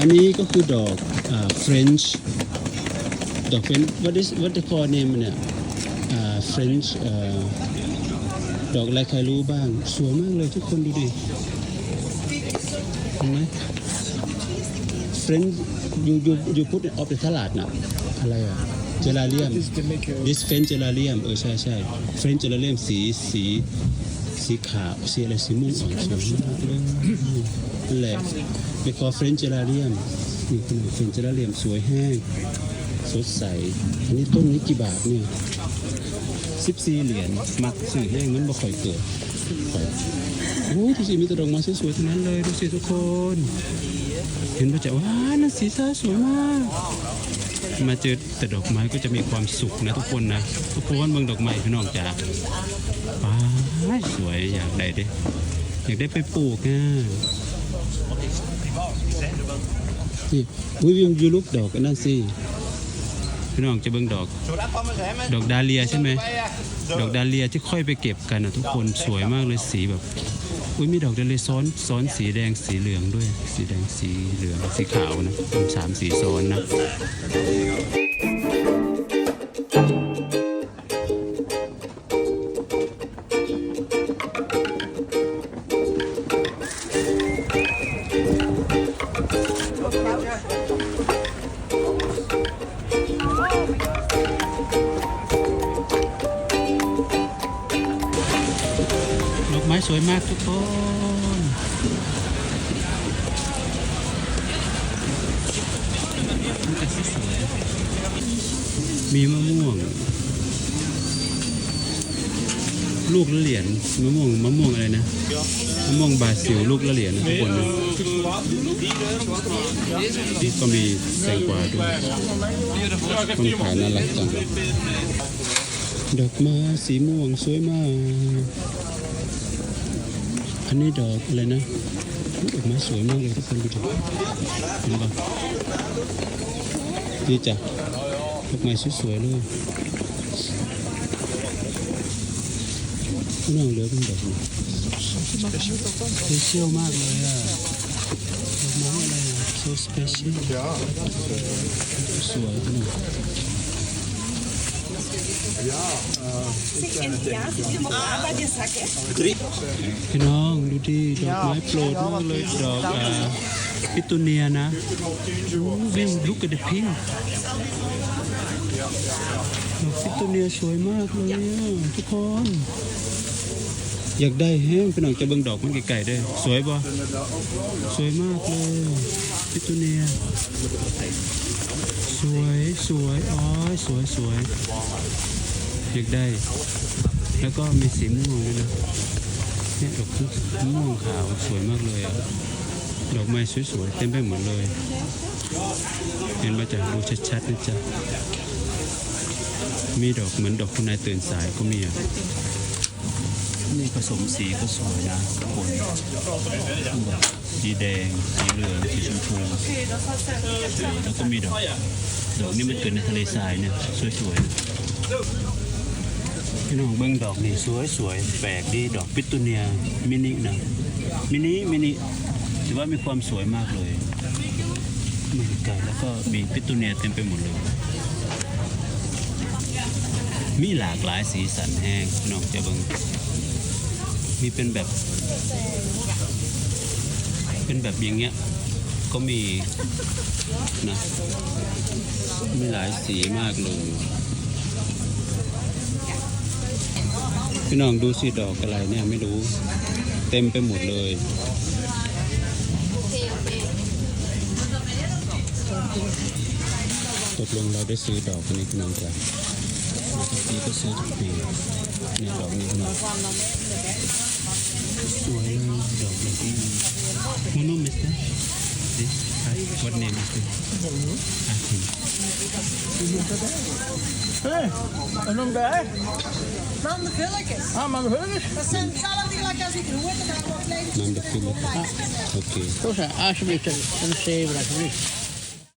อันนี้ก็คือดอกอ่า French ดอก French what is what they call name เนี่ยอ่า French เอ่อดอกอะไรใครรู้บ้าง สวยมากเลยทุกคนดูดิเห็นไหม French you you you put it off the ตลาดน่ะอะไรอะเจลาเลียม This can make a this French เจลาเลียมเออใช่ใช่ French เจลาเลียมสีสี สีขาวสีอะไรสีม่วงอ่อนสวยมากเลยนั่นแหละเรียกว่า French เจลาเลียมนี่ขนาด French เจลาเลียมสวยแห้งสดใส อันนี้ต้นนี้กี่บาทเนี่ยสิบสี่เหรียญมักสื่อแห้งมันบ่ค่อยเกิดค่อยโอ้ยดูสิมีแต่ดอกไม้สวยๆทั้งนั้นเลยดูสิทุกคน เห็นป่ะจ๊ะว้านั่นสีฟ้าสวยมาก มาเจอแต่ดอกไม้ก็จะมีความสุขนะทุกคนนะทุกคนเมืองดอกไม้พี่น้องจ๋า ว้ายสวยอยากได้เด้อยากได้ไปปลูกอะนี่วิวยูลุกดอกอันนั่นสิพี่น้องจะเบิ่งดอก ดอกดาเลียใช่ไหมดอกดาเลียที่ค่อยไปเก็บกันนะทุกคนสวยมากเลยสีแบบอุ้ยมีดอกดาเลียซ้อนซ้อนสีแดงสีเหลืองด้วย สีแดงสีเหลืองสีขาวนะเป็นสามสีซ้อนนะ ดอกไม้สวยมากทุกคนมันจะสวยมีมะม่วง ลูกละเหรียญมะม่วงมะม่วงอะไรนะมะม่วงบาซิลลูกละเหรียญนะทุกคนนะก็มีแตงกวาด้วยคนขายน่ารักจังดอกไม้สีม่วงสวยมาก อันนี้ดอกอะไรนะดอกไม้สวยมากเลยทุกคนดูดิเห็นปะนี่จ้ะดอกไม้สวยๆเลย พี่น้องเหลือเป็นดอกนี้สเปเชียลมากเลยอะดอกไม้อะไรอะ so special สวยพี่น้อง Ja, zit je maar aan bij je zakken? พี่น้องดูดิดอกไม้โปรดมากเลยดอกอ่าปิตูเนียนะวิวลุกกระเดพิงดอกปิตูเนียสวยมากเลยอะทุกคน อยากได้แห้งพี่น้องจะเบิ่งดอกมันไกลๆด้อสวยบ่สวยมากเลยปิตูเนียสวยสวยอ๋อสวยสวยอยากได้ แล้วก็มีสีม่วงด้วยนะเนี่ยดอกม่วงขาวสวยมากเลยอะดอกไม้สวยๆเต็มไปหมดเลย เห็นมาจากดูชัดๆนะจ๊ะมีดอกเหมือนดอกคุณนายตื่นสายก็มีอะ นี่ผสมสีก็สวยนะทุกคนสีแดง สีเหลือง สีชมพู แล้วก็มีดอก ดอกนี่มันเกิดในทะเลทรายเนี่ย สวยๆพี่น้องเบิ้งดอกนี่สวยสวยๆแปลกดี ดอกปิตูเนีย มินินะ มินิ มินิ ถือว่ามีความสวยมากเลยมาไกลแล้วก็มีปิตูเนียเต็มไปหมดเลยมีหลากหลายสีสันแห้งน้องจะเบิ้ง มีเป็นแบบ เป็นแบบอย่างเงี้ย ก็มีนะมีหลายสีมากเลย พี่น้องดูสิดอกอะไรเนี่ยไม่รู้ เต็มไปหมดเลยตกลงเราได้ซื้อดอกนี้พี่น้องจ้ะ ทุกปีก็ซื้อทุกปีเนี่ยดอกนี้พี่น้องสวยเลยดอกนี้โมโนมิสนะ this what name is this ask him Hé, en dan bij? Mandenvulletjes. Ah, maar we Dat zijn hetzelfde gelijk als ik roer, dan gaan we vlees. น้ำดอกฟิลโอเค Zo zijn, alsjeblieft, een zeven, alsjeblieft.